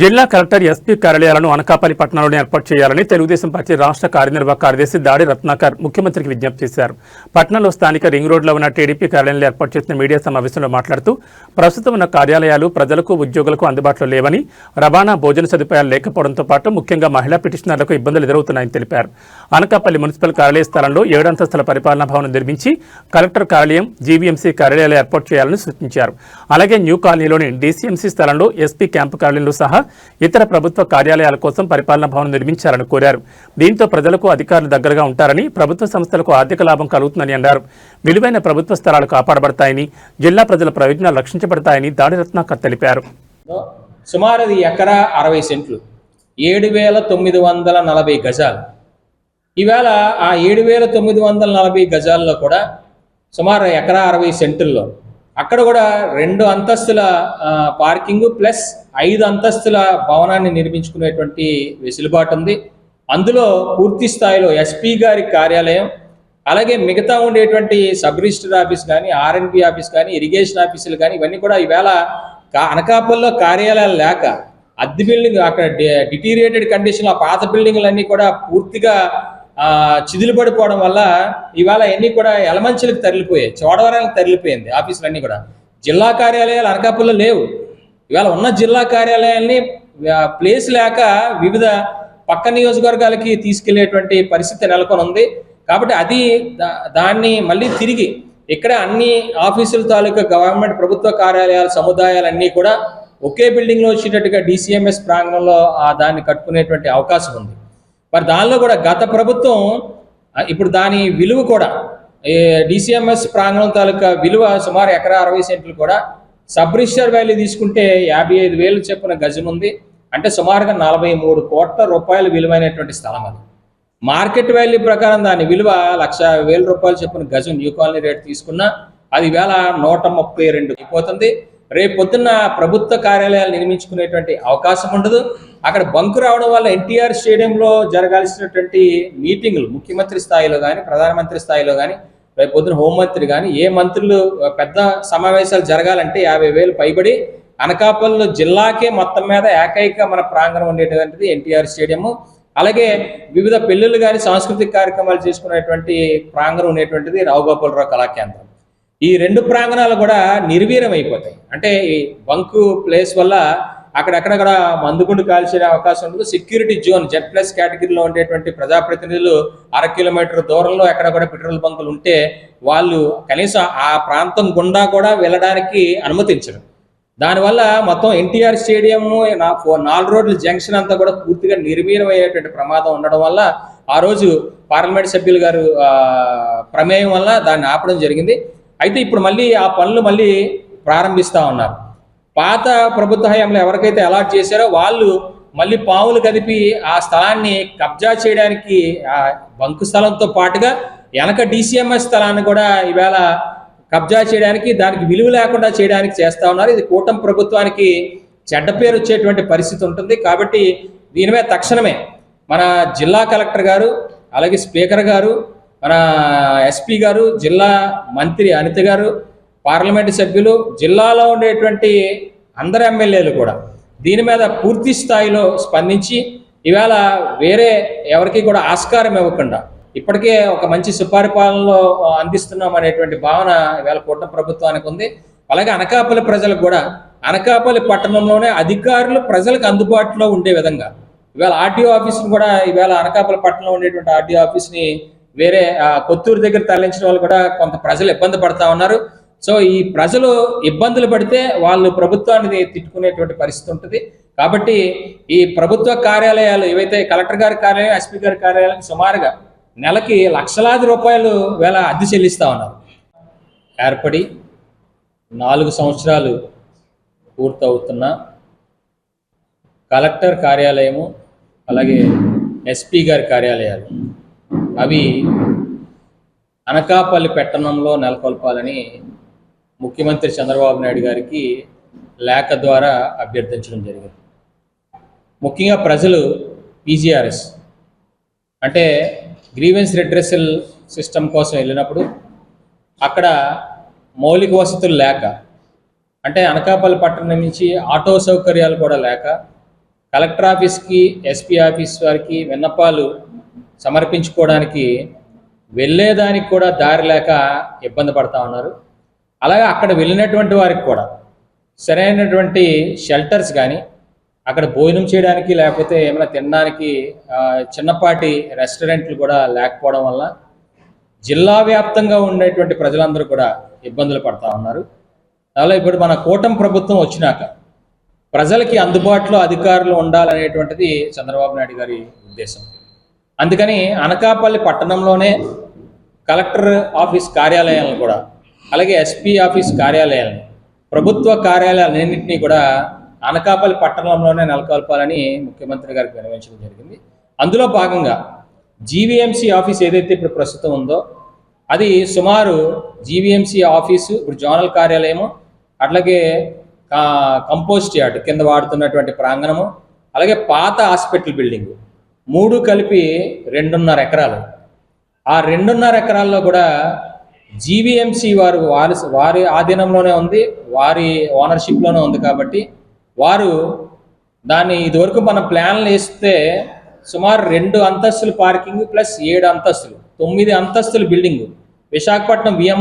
జిల్లా collector SP కార్యాలయాలను Anakapalli పట్టణంలో ఏర్పాటు చేయాలని తెలుగుదేశం పార్టీ రాష్ట్ర కార్యనిర్వాహక కార్యదర్శి దాడి రత్నాకర్ ముఖ్యమంత్రికి విజ్ఞప్తి చేశారు. పట్టణంలో స్థానిక రింగ్ రోడ్లో ఉన్న టీడీపీ కార్యాలయంలో ఏర్పాటు చేసిన మీడియా సమావేశంలో మాట్లాడుతూ ప్రస్తుతం ఉన్న కార్యాలయాలు ప్రజలకు ఉద్యోగులకు అందుబాటులో లేవని రవాణా భోజన సదుపాయాలు లేకపోవడంతో పాటు ముఖ్యంగా మహిళా పిటిషనర్లకు ఇబ్బందులు ఎదురవుతున్నాయని తెలిపారు. అనకాపల్లి మున్సిపల్ కార్యాలయ స్థలంలో ఏడంతస్తుల పరిపాలనా భవనం నిర్మించి కలెక్టర్ కార్యాలయం జీవీఎంసీ కార్యాలయాలు ఏర్పాటు చేయాలని సూచించారు. అలాగే న్యూ కాలనీలోని డీసీఎంసీ స్థలంలో ఎస్పీ క్యాంపు కార్యాలయంలో సహా ఇతర ప్రభుత్వ కార్యాలయాల కోసం పరిపాలనా భవనం నిర్మించాలని కోరారు. దీంతో ప్రజలకు అధికారులు దగ్గరగా ఉంటారని ప్రభుత్వ సంస్థలకు ఆర్థిక లాభం కలుగుతుందని అన్నారు. విలువైన ప్రభుత్వ స్థలాలు కాపాడబడతాయని జిల్లా ప్రజల ప్రయోజనాలు రక్షించబడతాయని దాడి రత్నాకర్ తెలిపారు సుమారు అది ఎకరా అరవై సెంట్లు. ఏడు వేల తొమ్మిది వందల నలభై గజాలు. ఈవేళ ఆ ఏడు వేల తొమ్మిది వందల నలభై గజాల్లో కూడా సుమారు ఎకరా అరవై సెంటుల్లో అక్కడ కూడా రెండు అంతస్తుల పార్కింగ్ ప్లస్ ఐదు అంతస్తుల భవనాన్ని నిర్మించుకునేటువంటి వెసులుబాటు ఉంది. అందులో పూర్తి స్థాయిలో ఎస్పీ గారి కార్యాలయం అలాగే మిగతా ఉండేటువంటి సబ్ రిజిస్టర్ ఆఫీస్ కానీ ఆర్ఎన్బి ఆఫీస్ కానీ ఇరిగేషన్ ఆఫీసులు కానీ ఇవన్నీ కూడా ఈవేళ కా- అనకాపల్లిలో కార్యాలయాలు లేక అద్దె బిల్డింగ్ అక్కడ డిటీరియేటెడ్ కండిషన్లో పాత పాత బిల్డింగ్లన్నీ కూడా పూర్తిగా చిదిలు పడిపోవడం వల్ల ఇవాళ అన్నీ కూడా ఎలమంచులకు తరలిపోయాయి చోడవరాలకు తరలిపోయింది ఆఫీసులన్నీ కూడా. జిల్లా కార్యాలయాలు అనకాపల్లిలో లేవు. ఇవాళ ఉన్న జిల్లా కార్యాలయాల్ని ప్లేస్ లేక వివిధ పక్క నియోజకవర్గాలకి తీసుకెళ్ళేటువంటి పరిస్థితి నెలకొని ఉంది కాబట్టి అది దా- దాన్ని మళ్ళీ తిరిగి ఇక్కడ అన్ని ఆఫీసుల తాలూకా గవర్నమెంట్ ప్రభుత్వ కార్యాలయాలు సముదాయాలన్నీ కూడా ఒకే బిల్డింగ్లో వచ్చేటట్టుగా డిసిఎంఎస్ ప్రాంగణంలో ఆ దాన్ని కట్టుకునేటువంటి అవకాశం ఉంది. మరి దానిలో కూడా గత ప్రభుత్వం ఇప్పుడు దాని విలువ కూడా డిసిఎంఎస్ ప్రాంగణం తాలూకా విలువ సుమారు ఎకరా అరవై సెంట్లు కూడా సబ్ రిజిస్టర్ వ్యాల్యూ తీసుకుంటే యాభై ఐదు వేలు చెప్పున గజం ఉంది అంటే సుమారుగా నలభై మూడు కోట్ల రూపాయలు విలువైనటువంటి స్థలం అది. మార్కెట్ వాల్యూ ప్రకారం దాని విలువ లక్ష వేల రూపాయలు చెప్పిన గజం న్యూ కాలనీ రేట్ తీసుకున్నా అది వేల నూట ముప్పై రెండు అయిపోతుంది. రేపు పొద్దున్న ప్రభుత్వ కార్యాలయాలు నిర్మించుకునేటువంటి అవకాశం ఉండదు. అక్కడ బంకు రావడం వల్ల ఎన్టీఆర్ స్టేడియంలో జరగాల్సినటువంటి మీటింగులు ముఖ్యమంత్రి స్థాయిలో కానీ ప్రధానమంత్రి స్థాయిలో కానీ రేపు పొద్దున హోంమంత్రి కానీ ఏ మంత్రులు పెద్ద సమావేశాలు జరగాలంటే యాభై వేలు పైబడి అనకాపల్లి జిల్లాకే మొత్తం మీద ఏకైక మన ప్రాంగణం ఉండేటువంటిది ఎన్టీఆర్ స్టేడియము. అలాగే వివిధ పెళ్ళిళ్ళు కానీ సాంస్కృతిక కార్యక్రమాలు చేసుకునేటువంటి ప్రాంగణం ఉండేటువంటిది రావుగోపాలరావు కళాకేంద్రం. ఈ రెండు ప్రాంగణాలు కూడా నిర్వీర్యం అయిపోతాయి అంటే ఈ బంకు ప్లేస్ వల్ల అక్కడక్కడ కూడా మందుగుండు కాల్చే అవకాశం ఉండదు సెక్యూరిటీ జోన్ జెడ్ ప్లస్ కేటగిరీలో ఉండేటువంటి ప్రజాప్రతినిధులు అర కిలోమీటర్ దూరంలో ఎక్కడ కూడా పెట్రోల్ బంకులు ఉంటే వాళ్ళు కనీసం ఆ ప్రాంతం గుండా కూడా వెళ్ళడానికి అనుమతించరు. దానివల్ల మొత్తం ఎన్టీఆర్ స్టేడియం నా నాలుగు రోడ్ల జంక్షన్ అంతా కూడా పూర్తిగా నిర్వీర్యం అయ్యేటువంటి ప్రమాదం ఉండడం వల్ల ఆ రోజు పార్లమెంట్ సభ్యులు గారు ప్రమేయం వల్ల దాన్ని ఆపడం జరిగింది. అయితే ఇప్పుడు మళ్ళీ ఆ పనులు మళ్ళీ ప్రారంభిస్తా ఉన్నారు. పాత ప్రభుత్వ హయాంలో ఎవరికైతే అలాట్ చేశారో వాళ్ళు మళ్ళీ పావులు కదిపి ఆ స్థలాన్ని కబ్జా చేయడానికి ఆ బంకు స్థలంతో పాటుగా వెనక డిసిఎంఎస్ స్థలాన్ని కూడా ఈవేళ కబ్జా చేయడానికి దానికి విలువ లేకుండా చేయడానికి చేస్తా ఉన్నారు. ఇది కూటమి ప్రభుత్వానికి చెడ్డ పేరు వచ్చేటువంటి పరిస్థితి ఉంటుంది. కాబట్టి దీని మీద తక్షణమే మన జిల్లా కలెక్టర్ గారు అలాగే స్పీకర్ గారు మన ఎస్పీ గారు జిల్లా మంత్రి అనిత గారు పార్లమెంటు సభ్యులు జిల్లాలో ఉండేటువంటి అందరు ఎమ్మెల్యేలు కూడా దీని మీద పూర్తి స్థాయిలో స్పందించి ఇవాళ వేరే ఎవరికి కూడా ఆస్కారం ఇవ్వకుండా ఇప్పటికే ఒక మంచి సుపరిపాలనలో అందిస్తున్నాం అనేటువంటి భావన ఇవాళ కూటమి ప్రభుత్వానికి ఉంది. అలాగే అనకాపల్లి ప్రజలకు కూడా అనకాపల్లి పట్టణంలోనే అధికారులు ప్రజలకు అందుబాటులో ఉండే విధంగా ఇవాళ ఆర్టీఓ ఆఫీస్ని కూడా ఇవాళ అనకాపల్లి పట్టణంలో ఉండేటువంటి ఆర్టీఓ ఆఫీస్ని వేరే ఆ, కొత్తూరు దగ్గర తరలించిన వాళ్ళు కూడా కొంత ప్రజలు ఇబ్బంది పడతా ఉన్నారు. సో ఈ ప్రజలు ఇబ్బందులు పడితే వాళ్ళు ప్రభుత్వాన్ని తిట్టుకునేటువంటి పరిస్థితి ఉంటుంది. కాబట్టి ఈ ప్రభుత్వ కార్యాలయాలు ఏవైతే కలెక్టర్ గారి కార్యాలయం ఎస్పీ గారి కార్యాలయం సుమారుగా నెలకి లక్షలాది రూపాయలు వేల అద్దె చెల్లిస్తా ఉన్నారు. ఏర్పడి నాలుగు సంవత్సరాలు పూర్తవుతున్న కలెక్టర్ కార్యాలయము అలాగే ఎస్పీ గారి కార్యాలయాలు అవి అనకాపల్లి పట్టణంలో నెలకొల్పాలని ముఖ్యమంత్రి చంద్రబాబు నాయుడు గారికి లేఖ ద్వారా అభ్యర్థించడం జరిగింది. ముఖ్యంగా ప్రజలు పీజీఆర్ఎస్ అంటే గ్రీవెన్స్ రిడ్రెసల్ సిస్టమ్ కోసం వెళ్ళినప్పుడు అక్కడ మౌలిక వసతులు లేక అంటే అనకాపల్లి పట్టణం నుంచి ఆటో సౌకర్యాలు కూడా లేక కలెక్టర్ ఆఫీస్కి ఎస్పీ ఆఫీస్ వారికి విన్నపాలు సమర్పించుకోవడానికి వెళ్ళేదానికి కూడా దారి లేక ఇబ్బంది పడతా ఉన్నారు. అలాగే అక్కడ వెళ్ళినటువంటి వారికి కూడా సరైనటువంటి షెల్టర్స్ కానీ అక్కడ భోజనం చేయడానికి లేకపోతే ఏమైనా తినడానికి చిన్నపాటి రెస్టారెంట్లు కూడా లేకపోవడం వల్ల జిల్లా వ్యాప్తంగా ఉండేటువంటి ప్రజలందరూ కూడా ఇబ్బందులు పడతా ఉన్నారు. అలా ఇప్పుడు మన కూటమి ప్రభుత్వం వచ్చినాక ప్రజలకి అందుబాటులో అధికారులు ఉండాలనేటువంటిది చంద్రబాబు నాయుడు గారి ఉద్దేశం. అందుకని అనకాపల్లి పట్టణంలోనే కలెక్టర్ ఆఫీస్ కార్యాలయాలను కూడా అలాగే ఎస్పీ ఆఫీస్ కార్యాలయాలను ప్రభుత్వ కార్యాలయాలన్నింటినీ కూడా అనకాపల్లి పట్టణంలోనే నెలకొల్పాలని ముఖ్యమంత్రి గారికి వినవించడం జరిగింది. అందులో భాగంగా జీవీఎంసీ ఆఫీస్ ఏదైతే ఇప్పుడు ప్రస్తుతం ఉందో అది సుమారు జీవీఎంసీ ఆఫీసు ఇప్పుడు జోనల్ కార్యాలయము అట్లాగే కా- కంపోస్ట్ యార్డ్ కింద వాడుతున్నటువంటి ప్రాంగణము అలాగే పాత హాస్పిటల్ బిల్డింగు. మూడు కలిపి రెండున్నర ఎకరాలు. ఆ రెండున్నర ఎకరాల్లో కూడా జీవీఎంసీ వారు వారి వారి ఆధీనంలోనే ఉంది వారి ఓనర్షిప్లోనే ఉంది కాబట్టి వారు దాన్ని ఇదివరకు మన ప్లాన్లు వేస్తే సుమారు రెండు అంతస్తులు పార్కింగ్ ప్లస్ ఏడు అంతస్తులు తొమ్మిది అంతస్తుల బిల్డింగ్ విశాఖపట్నం విఎంఆర్